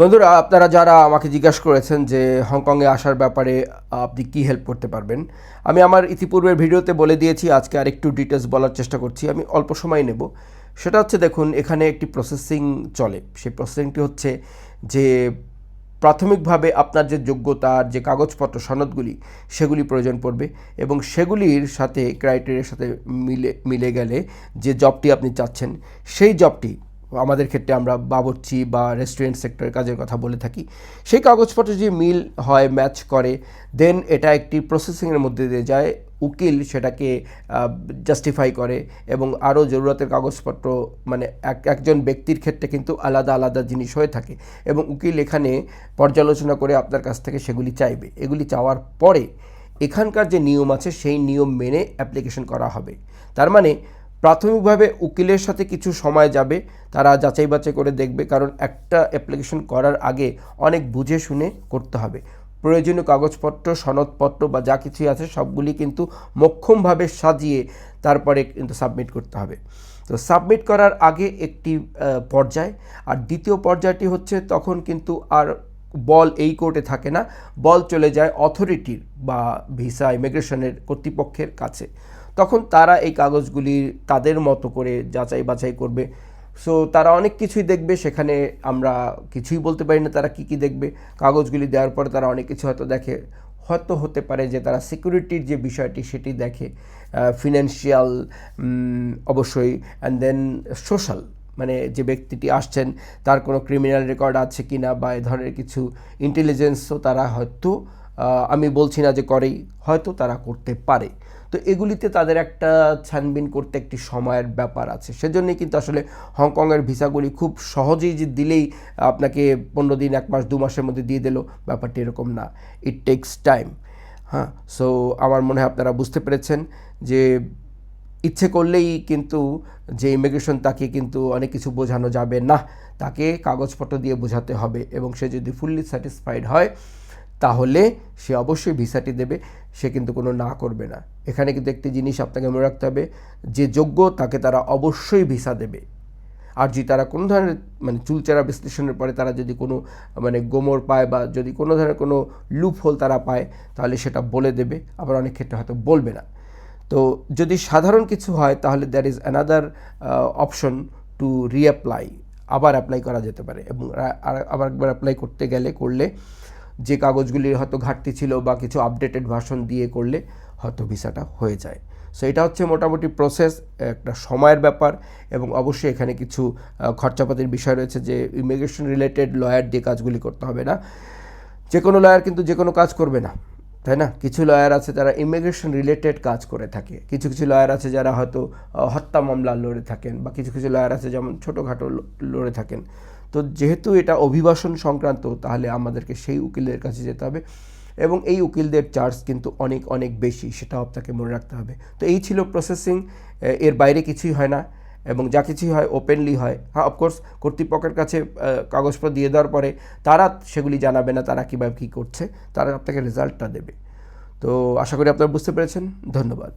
বন্ধুরা, আপনারা যারা আমাকে জিজ্ঞাসা করেছেন যে হংকংয়ে আসার ব্যাপারে আপনি কি হেল্প করতে পারবেন, আমি আমার ইতিপূর্বের ভিডিওতে বলে দিয়েছি, আজকে আরেকটু ডিটেলস বলার চেষ্টা করছি, আমি অল্প সময় নেব। সেটা হচ্ছে দেখুন, এখানে একটি প্রসেসিং চলে। সেই প্রসেসিংটি হচ্ছে যে প্রাথমিকভাবে আপনার যে যোগ্যতার যে কাগজপত্র, সনদগুলি, সেগুলি প্রয়োজন পড়বে এবং সেগুলির সাথে ক্রাইটেরিয়ার সাথে মিলে মিলে গেলে যে জবটি আপনি চাচ্ছেন, সেই জবটি আমাদের ক্ষেত্রে আমরা বাবরচি বা রেস্টুরেন্ট সেক্টরের কাজের কথা বলে থাকি, সেই কাগজপত্র যে মিল হয় ম্যাচ করে দেন এটা একটি প্রসেসিংয়ের মধ্যে দিয়ে যায়, উকিল সেটাকে জাস্টিফাই করে এবং আরও জরুরতের কাগজপত্র মানে এক, একজন ব্যক্তির ক্ষেত্রে কিন্তু আলাদা আলাদা জিনিস হয়ে থাকে এবং উকিল এখানে পর্যালোচনা করে আপনার কাছ থেকে সেগুলি চাইবে। এগুলি চাওয়ার পরে এখানকার যে নিয়ম আছে, সেই নিয়ম মেনে অ্যাপ্লিকেশন করা হবে। তার মানে প্রাথমিকভাবে উকিলের সাথে কিছু সময় যাবে, তারা যাচাই বাছাই করে দেখবে, কারণ একটা অ্যাপ্লিকেশন করার আগে অনেক বুঝে শুনে করতে হবে। প্রয়োজনীয় কাগজপত্র, সনদপত্র বা যা কিছুই আছে, সবগুলি কিন্তু মক্ষমভাবে সাজিয়ে তারপরে কিন্তু সাবমিট করতে হবে। তো সাবমিট করার আগে একটি পর্যায়, আর দ্বিতীয় পর্যায়টি হচ্ছে তখন কিন্তু আর বল এই কোর্টে থাকে না। বল চলে যায় অথরিটির বা ভিসা ইমিগ্রেশনের কর্তৃপক্ষের কাছে। তখন তারা এই কাগজগুলি তাদের মতো করে যাচাই বাছাই করবে। সো তারা অনেক কিছুই দেখবে। সেখানে আমরা কিছুই বলতে পারি না তারা কি কি দেখবে। কাগজগুলি দেওয়ার পরে তারা অনেক কিছু হয়তো দেখে। হয়তো হতে পারে যে তারা সিকিউরিটির যে বিষয়টি সেটি দেখে। ফিনান্সিয়াল অবশ্যই। অ্যান্ড দেন সোশ্যাল মানে যে ব্যক্তিটি আসছেন, তার কোনো ক্রিমিনাল রেকর্ড আছে কি না বা এ ধরনের কিছু ইন্টেলিজেন্সও তারা হয়তো আমি বলছি না যে করেই, হয়তো তারা করতে পারে। তো এগুলিতে তাদের একটা ছানবিন করতে একটি সময়ের ব্যাপার আছে। সেজন্যই কিন্তু আসলে হংকংয়ের ভিসাগুলি খুব সহজেই যে দিলেই আপনাকে পনেরো দিন, এক মাস, দু মাসের মধ্যে দিয়ে দিল, ব্যাপারটি এরকম না। ইট টেক্স টাইম হ্যাঁ? সো আমার মনে হয় আপনারা বুঝতে পেরেছেন যে ইচ্ছে করলেই কিন্তু যে ইমিগ্রেশন তাকে কিন্তু অনেক কিছু বোঝানো যাবে না। তাকে কাগজপত্র দিয়ে বোঝাতে হবে এবং সে যদি ফুললি স্যাটিসফাইড হয়, তাহলে সে অবশ্যই ভিসাটি দেবে, সে কিন্তু কোনো না করবে না। এখানে কিন্তু একটি জিনিস আপনাকে মনে রাখতে হবে, যে যোগ্য তাকে তারা অবশ্যই ভিসা দেবে। আর যদি তারা কোনো ধরনের মানে চুলচেরা বিশ্লেষণের পরে তারা যদি কোনো মানে গোমর পায় বা যদি কোনো ধরনের কোনো লুপ হোল তারা পায়, তাহলে সেটা বলে দেবে। আবার অনেক ক্ষেত্রে হয়তো বলবে না। তো যদি সাধারণ কিছু হয়, তাহলে there is another option to reapply আবার অ্যাপ্লাই করা যেতে পারে এবং আবার একবার অ্যাপ্লাই করতে গেলে, করলে যে কাগজগুলির হয়তো ঘাটতি ছিল বা কিছু আপডেটেড ভার্সন দিয়ে করলে হয়তো ভিসাটা হয়ে যায়। সো এটা হচ্ছে মোটামুটি প্রসেস একটা সময়ের ব্যাপার এবং অবশ্যই এখানে কিছু খরচাপাতির বিষয় রয়েছে যে ইমিগ্রেশন রিলেটেড লয়ার দিয়ে কাজগুলি করতে হবে না। যে কোনো লয়ার কিন্তু যে কোনো কাজ করবে না। তাই না? কিছু লয়ার আছে যারা ইমিগ্রেশন রিলেটেড কাজ করে থাকে। কিছু কিছু লয়ার আছে যারা হয়তো হত্যা মামলা লড়ে থাকেন বা কিছু কিছু লয়ার আছে যেমন ছোটোখাটো লড়ে থাকেন। তো যেহেতু এটা অভিবাসন সংক্রান্ত, তাহলে আমাদেরকে সেই উকিলের কাছে যেতে হবে এবং এই উকিলদের চার্জ কিন্তু অনেক অনেক বেশি, সেটাও আপনাকে মনে রাখতে হবে। তো এই ছিল প্রসেসিং এর বাইরে কিছুই হয় না। এবং যা কিছুই হয় ওপেনলি হয়। হ্যাঁ অফকোর্স কর্তৃপক্ষের কাছে কাগজপত্র দিয়ে দেওয়ার পরে তারা সেগুলি জানাবে না তারা কীভাবে কী করছে, তারা আপনাকে রেজাল্টটা দেবে। তো আশা করি আপনারা বুঝতে পেরেছেন। ধন্যবাদ।